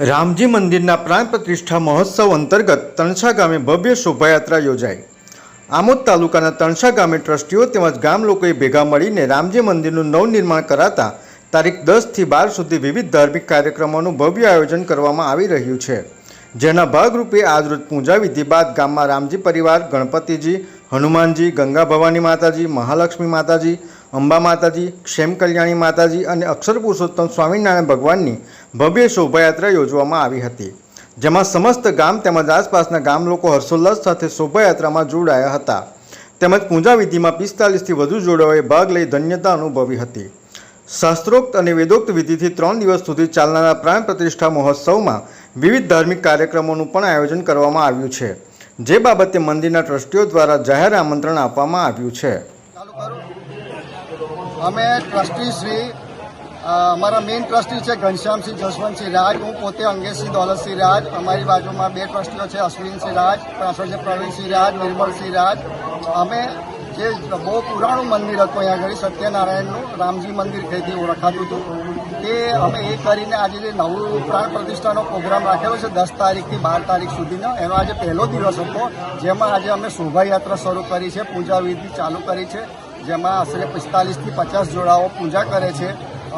રામજી મંદિરના પ્રાણ પ્રતિષ્ઠા મહોત્સવ અંતર્ગત તણછા ગામે ભવ્ય શોભાયાત્રા યોજાઈ. આમોદ તાલુકાના તણછા ગામે ટ્રસ્ટીઓ તેમજ ગામ લોકોએ ભેગા મળીને રામજી મંદિરનું નવનિર્માણ કરાતા તારીખ દસથી બાર સુધી વિવિધ ધાર્મિક કાર્યક્રમોનું ભવ્ય આયોજન કરવામાં આવી રહ્યું છે. જેના ભાગરૂપે આજરોજ પૂજા વિધિ બાદ ગામમાં રામજી પરિવાર, ગણપતિજી, હનુમાનજી, ગંગા ભવાની માતાજી, મહાલક્ષ્મી માતાજી અંબા માતાજી, ક્ષેમ કલ્યાણી માતાજી અને અક્ષર પુરુષોત્તમ સ્વામિનારાયણ ભગવાનની ભવ્ય શોભાયાત્રા યોજવામાં આવી હતી, જેમાં સમસ્ત ગામ તેમજ આસપાસના ગામ લોકો હર્ષોલ્લાસ સાથે શોભાયાત્રામાં જોડાયા હતા. તેમજ પૂજા વિધિમાં પિસ્તાલીસથી વધુ જોડાઓએ ભાગ લઈ ધન્યતા અનુભવી હતી. શાસ્ત્રોક્ત અને વેદોક્ત વિધિથી ત્રણ દિવસ સુધી ચાલનારા પ્રાણ પ્રતિષ્ઠા મહોત્સવમાં વિવિધ ધાર્મિક કાર્યક્રમોનું પણ આયોજન કરવામાં આવ્યું છે, જે બાબતે મંદિરના ટ્રસ્ટીઓ દ્વારા જાહેર આમંત્રણ આપવામાં આવ્યું છે. અમે ટ્રસ્ટી શ્રી અમારા મેઇન ટ્રસ્ટી છે ઘનશ્યામસિંહ જસવંતસિંહ રાજ. હું પોતે અંગેશસિંહ દોલતસિંહ રાજ. અમારી બાજુમાં બે ટ્રસ્ટીઓ છે, અશ્વિનસિંહ રાજ, પાછળ છે પ્રવીણસિંહ રાજ, નિર્મલસિંહ રાજ. અમે જે બહુ પુરાણું મંદિર હતું અહીંયા આગળ, સત્યનારાયણનું, રામજી મંદિર કહીથી ઓળખાતું હતું, તે અમે એ કરીને આજે જે નવું પ્રાણ પ્રતિષ્ઠાનો પ્રોગ્રામ રાખેલો છે, દસ તારીખથી બાર તારીખ સુધીનો, એનો આજે પહેલો દિવસ હતો, જેમાં આજે અમે શોભાયાત્રા શરૂ કરી છે, પૂજા વિધિ ચાલુ કરી છે. જેમાં આશરે પિસ્તાલીસથી પચાસ જોડાઓ પૂજા કરે છે.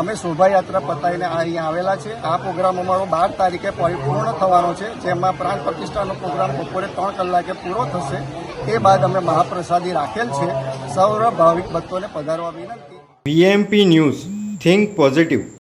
અમે શોભાયાત્રા પતાવીને અહીંયા આવેલા છે. આ પ્રોગ્રામ અમારો બાર તારીખે પરિપૂર્ણ થવાનો છે, જેમાં પ્રાણ પ્રતિષ્ઠાનો પ્રોગ્રામ બપોરે ત્રણ કલાકે પૂરો થશે. તે બાદ અમે મહાપ્રસાદી રાખેલ છે. સૌ ભાવિક ભક્તોને પધારવા વિનંતી. VMP news, think positive.